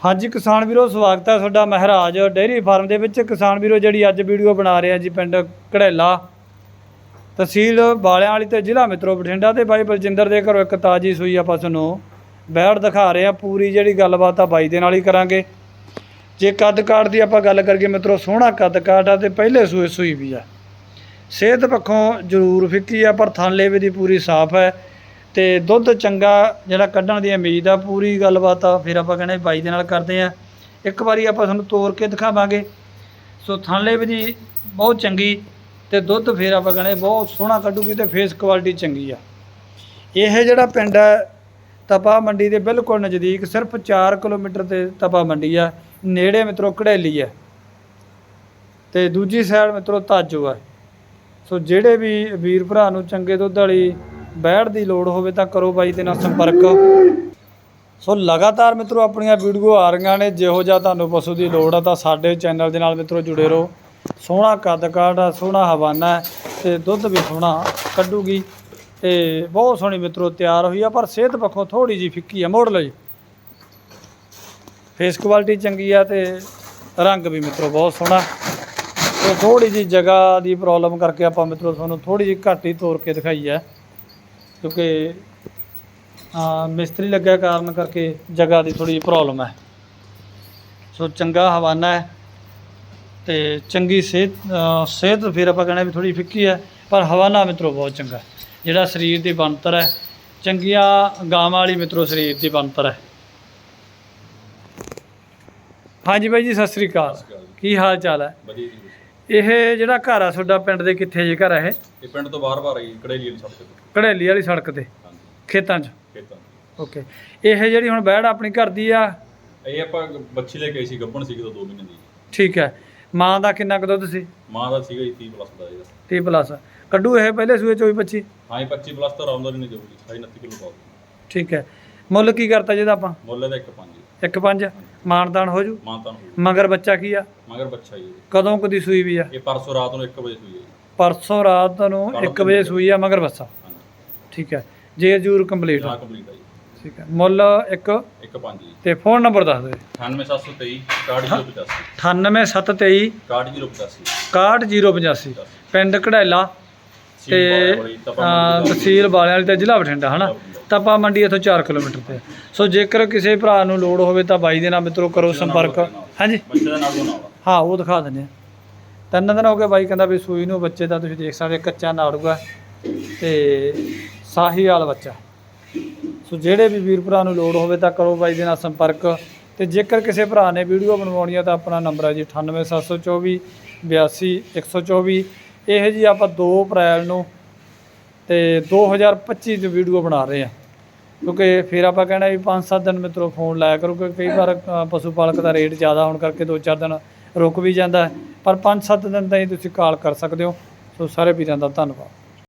ਹਾਂਜੀ, ਕਿਸਾਨ ਵੀਰੋ, ਸਵਾਗਤ ਹੈ ਤੁਹਾਡਾ ਮਹਾਰਾਜ ਡੇਅਰੀ ਫਾਰਮ ਦੇ ਵਿੱਚ। ਕਿਸਾਨ ਵੀਰੋ, ਜਿਹੜੀ ਅੱਜ ਵੀਡੀਓ ਬਣਾ ਰਹੇ ਆ ਜੀ ਪਿੰਡ ਘੜੇਲਾ, ਤਹਿਸੀਲ ਬਾਲਿਆਂ ਵਾਲੀ ਤੇ ਜ਼ਿਲ੍ਹਾ ਮਿੱਤਰੋ ਬਠਿੰਡਾ ਤੇ ਬਾਈ ਬਲਜਿੰਦਰ ਦੇ ਘਰੋਂ ਇੱਕ ਤਾਜੀ ਸੂਈ ਆਪਾਂ ਤੁਹਾਨੂੰ ਬੈੜ ਦਿਖਾ ਰਹੇ ਆ। ਪੂਰੀ ਜਿਹੜੀ ਗੱਲਬਾਤ ਆ ਬਾਈ ਦੇ ਨਾਲ ਹੀ ਕਰਾਂਗੇ। ਜੇ ਕੱਦ ਕਾਠ ਦੀ ਆਪਾਂ ਗੱਲ ਕਰੀਏ ਮਿੱਤਰੋ, ਸੋਹਣਾ ਕੱਦ ਕਾਠ ਆ ਤੇ ਪਹਿਲੇ ਸੂਏ ਸੂਈ ਵੀ ਆ। ਸਿਹਤ ਪੱਖੋਂ ਜ਼ਰੂਰ ਫਿੱਕੀ ਆ, ਪਰ ਥਾਂਲੇ ਵੀ ਦੀ ਪੂਰੀ ਸਾਫ਼ ਹੈ। ਤੇ ਦੁੱਧ ਚੰਗਾ ਜਿਹੜਾ ਕੱਢਣ ਦੀ ਉਮੀਦ ਆ, ਪੂਰੀ ਗੱਲਬਾਤ ਆ, ਫਿਰ ਆਪਾਂ ਕਹਿੰਦੇ ਬਾਈ ਦੇ ਨਾਲ ਕਰਦੇ ਆ। ਇੱਕ ਵਾਰੀ ਆਪਾਂ ਤੁਹਾਨੂੰ ਤੋੜ ਕੇ ਦਿਖਾਵਾਂਗੇ। ਸੋ ਥਾਂਲੇ ਵੀ ਜੀ ਬਹੁਤ ਚੰਗੀ ਤੇ ਦੁੱਧ ਫਿਰ ਆਪਾਂ ਕਹਿੰਦੇ ਬਹੁਤ ਸੋਹਣਾ ਕੱਢੂਗੀ ਤੇ ਫੇਸ ਕੁਆਲਿਟੀ ਚੰਗੀ ਆ। ਇਹ ਜਿਹੜਾ ਪਿੰਡ ਹੈ ਤਪਾ ਮੰਡੀ ਦੇ ਬਿਲਕੁਲ ਨਜ਼ਦੀਕ, ਸਿਰਫ 4 ਕਿਲੋਮੀਟਰ ਤੇ ਤਪਾ ਮੰਡੀ ਆ। ਨੇੜੇ ਮਿੱਤਰੋ ਘੜੇਲੀ ਹੈ ਤੇ ਦੂਜੀ ਸਾਈਡ ਮਿੱਤਰੋ ਤਾਜੋ ਆ। ਸੋ ਜਿਹੜੇ ਵੀ ਵੀਰ ਭਰਾ ਨੂੰ ਚੰਗੇ ਦੁੱਧ ਵਾਲੀ ਬੈੜ ਦੀ ਲੋੜ ਹੋਵੇ ਤਾਂ ਕਰੋ ਬਾਈ ਦੇ ਨਾਲ ਸੰਪਰਕ। ਸੋ ਲਗਾਤਾਰ ਮਿੱਤਰੋ, ਆਪਣੀਆਂ ਵੀਡੀਓ ਆ ਰਹੀਆਂ ਨੇ, ਜਿਹੋ ਜਿਹਾ ਤੁਹਾਨੂੰ ਪਸ਼ੂ ਦੀ ਲੋੜ ਆ ਤਾਂ ਸਾਡੇ ਚੈਨਲ ਦੇ ਨਾਲ ਮਿੱਤਰੋ ਜੁੜੇ ਰਹੋ। ਸੋਹਣਾ ਕੱਦ ਕਾਠ ਆ, ਸੋਹਣਾ ਹਵਾਨਾ ਹੈ ਤੇ ਦੁੱਧ ਵੀ ਸੋਹਣਾ ਕੱਢੂਗੀ ਤੇ ਬਹੁਤ ਸੋਹਣੀ ਮਿੱਤਰੋ ਤਿਆਰ ਹੋਈ ਆ, ਪਰ ਸਿਹਤ ਪੱਖੋਂ ਥੋੜੀ ਜੀ ਫਿੱਕੀ ਆ, ਮੋੜ ਲਓ ਜੀ। ਫੇਸ ਕੁਆਲਿਟੀ ਚੰਗੀ ਆ ਤੇ ਰੰਗ ਵੀ ਮਿੱਤਰੋ ਬਹੁਤ ਸੋਹਣਾ। ਤੇ ਥੋੜੀ ਜੀ ਜਗ੍ਹਾ ਦੀ ਪ੍ਰੋਬਲਮ ਕਰਕੇ ਆਪਾਂ ਮਿੱਤਰੋ ਤੁਹਾਨੂੰ ਥੋੜੀ ਜੀ ਘੱਟ ਹੀ ਤੋਰ ਕੇ ਦਿਖਾਈ ਹੈ। ਕਿਉਂਕਿ ਮਿਸਤਰੀ ਲੱਗਿਆ ਕਾਰਨ ਕਰਕੇ ਜਗ੍ਹਾ ਦੀ ਥੋੜੀ ਪ੍ਰੋਬਲਮ ਹੈ। ਸੋ ਚੰਗਾ ਹਵਾਨਾ ਹੈ ਤੇ ਚੰਗੀ ਸਿਹਤ ਸਿਹਤ ਫਿਰ ਆਪਾਂ ਕਹਿੰਦੇ ਵੀ ਥੋੜੀ ਫਿੱਕੀ ਹੈ ਪਰ ਹਵਾਨਾ ਮਿੱਤਰੋ ਬਹੁਤ ਚੰਗਾ। ਜਿਹੜਾ ਸਰੀਰ ਦੀ ਬਣਤਰ ਹੈ ਚੰਗੀਆਂ ਗਾਵਾਂ ਵਾਲੀ ਮਿੱਤਰੋ ਸਰੀਰ ਦੀ ਬਣਤਰ ਹੈ। ਹਾਂਜੀ ਬਾਈ ਜੀ ਸਤਿ ਸ੍ਰੀ ਅਕਾਲ। ਕੀ ਹਾਲ ਚਾਲ ਹੈ? ਵਧੀਆ ਜੀ ਇਹ ਜਿਹੜਾ ਘਰ ਆ ਤੁਹਾਡਾ ਪਿੰਡ ਦੇ ਕਿੱਥੇ ਜੇ ਘਰ ਹੈ ਇਹ? ਇਹ ਪਿੰਡ ਤੋਂ ਬਾਹਰ-ਬਾਹਰ ਆਈ ਕੜੇਲੀ ਵਾਲੀ ਸੜਕ ਤੇ। ਘੜੇਲੀ ਵਾਲੀ ਸੜਕ ਤੇ ਹਾਂਜੀ। ਖੇਤਾਂ 'ਚ? ਖੇਤਾਂ ਓਕੇ। ਇਹ ਜਿਹੜੀ ਹੁਣ ਬੈੜ ਆਪਣੀ ਘਰ ਦੀ ਆ? ਇਹ ਆਪਾਂ ਬੱਚੀ ਲੈ ਕੇ ਆਈ ਸੀ ਗੱਭਣ ਸੀ ਕਿਦੋਂ 2 ਮਹੀਨੇ ਦੀ। ਠੀਕ ਹੈ। ਮਾਂ ਦਾ ਕਿੰਨਾ ਕੁ ਦੁੱਧ ਸੀ? ਮਾਂ ਦਾ ਸੀਗਾ ਜੀ 30 ਪਲੱਸ ਦਾ ਇਹਦਾ। 30 ਪਲੱਸ ਕੱਢੂ ਇਹ ਪਹਿਲੇ ਸੂਏ 24 25 ਹਾਂ ਇਹ 25 ਪਲੱਸ ਤਾਂ ਆਰਾਮਦਾਰੀ ਨਹੀਂ ਦੇਊਗੀ 29 ਕਿਲੋ ਪਾਉ ਠੀਕ ਹੈ। ਮੁੱਲ ਕੀ ਕਰਤਾ ਜਿਹਦਾ ਆਪਾਂ? ਮੁੱਲ ਇਹਦਾ 1.5 ਇੱਕ ਪੰਜ। ਮਾਨਦਾਨ ਹੋ ਜੂ? ਮਾਂ ਤਾਂ ਹੋਊ ਮਗਰ ਬੱਚਾ ਕੀ ਆ? ਮਗਰ ਬੱਚਾ ਹੀ ਹੈ ਕਦੋਂ ਕਦੀ ਸੂਈ ਵੀ ਆ? ਇਹ ਪਰਸੋਂ ਰਾਤ ਨੂੰ 1 ਵਜੇ ਸੂਈ ਹੈ ਜੀ। ਪਰਸੋਂ ਰਾਤ ਨੂੰ 1 ਵਜੇ ਸੂਈ ਆ। ਮਗਰ ਹਾਂਜੀ। ਠੀਕ ਹੈ। ਜੇ ਜੂਰ ਕੰਪਲੀਟ ਹਾਂ ਕੰਪਲੀਟ ਹੈ ਜੀ। ਠੀਕ ਹੈ। ਮੁੱਲ ਇੱਕ 1.5 ਜੀ। ਤੇ ਫੋਨ ਨੰਬਰ ਦੱਸ ਦਿਓ। 98723 61085 98723 61085 61085 ਪਿੰਡ ਕਢੈਲਾ ਤੇ ਅਹ, ਤਹਿਸੀਲ ਬਾਲਿਆਂ ਵਾਲੀ ਤੇ ਜ਼ਿਲ੍ਹਾ ਬਠਿੰਡਾ ਹਨਾ? ਤਪਾ ਮੰਡੀ ਇੱਥੋਂ 4 ਕਿਲੋਮੀਟਰ ਤੇ। ਸੋ ਜੇਕਰ ਕਿਸੇ ਭਰਾ ਨੂੰ ਲੋੜ ਹੋਵੇ ਤਾਂ ਬਾਈ ਦੇ ਨਾਲ ਮਿੱਤਰੋ ਕਰੋ ਸੰਪਰਕ। ਹਾਂਜੀ? ਬੱਚੇ ਦਾ ਨਾਮ ਨਾਲ ਹਾਂ ਉਹ ਦਿਖਾ ਦਿੰਦੇ ਆ। ਤਿੰਨ ਦਿਨ ਹੋ ਗਏ ਬਾਈ ਕਹਿੰਦਾ ਵੀ ਸੂਈ ਨੂੰ ਬੱਚੇ ਦਾ ਤੁਸੀਂ ਦੇਖ ਸਕਦੇ ਕੱਚਾ ਨਾੜੂਗਾ ਤੇ ਸਾਹੀ ਵਾਲ ਬੱਚਾ। ਸੋ ਜਿਹੜੇ ਵੀ ਵੀਰ ਭਰਾ ਨੂੰ ਲੋੜ ਹੋਵੇ ਤਾਂ ਕਰੋ ਬਾਈ ਦੇ ਨਾਲ ਸੰਪਰਕ। ਤੇ ਜੇਕਰ ਕਿਸੇ ਭਰਾ ਨੇ ਵੀਡੀਓ ਬਣਵਾਉਣੀ ਆ ਤਾਂ ਆਪਣਾ ਨੰਬਰ ਹੈ ਜੀ 98724 82124 ਇਹ ਜੀ ਆਪਾਂ 2 ਅਪ੍ਰੈਲ ਨੂੰ ਤੇ 2025 ਦੀ ਵੀਡੀਓ ਬਣਾ ਰਹੇ ਆ ਕਿਉਂਕਿ ਫਿਰ ਆਪਾਂ ਕਹਿਣਾ ਵੀ 5-7 ਦਿਨ ਮਿੱਤਰੋ ਫੋਨ ਲਾਇਆ ਕਰੋ, ਕਿਉਂਕਿ ਕਈ ਵਾਰ ਪਸ਼ੂ ਪਾਲਕ ਦਾ ਰੇਟ ਜ਼ਿਆਦਾ ਹੋਣ ਕਰਕੇ 2-4 ਦਿਨ ਰੁਕ ਵੀ ਜਾਂਦਾ ਪਰ 5-7 ਦਿਨ ਤਾਂ ਹੀ ਤੁਸੀਂ ਕਾਲ ਕਰ ਸਕਦੇ ਹੋ। ਸੋ ਸਾਰੇ ਵੀਰਾਂ ਦਾ ਧੰਨਵਾਦ।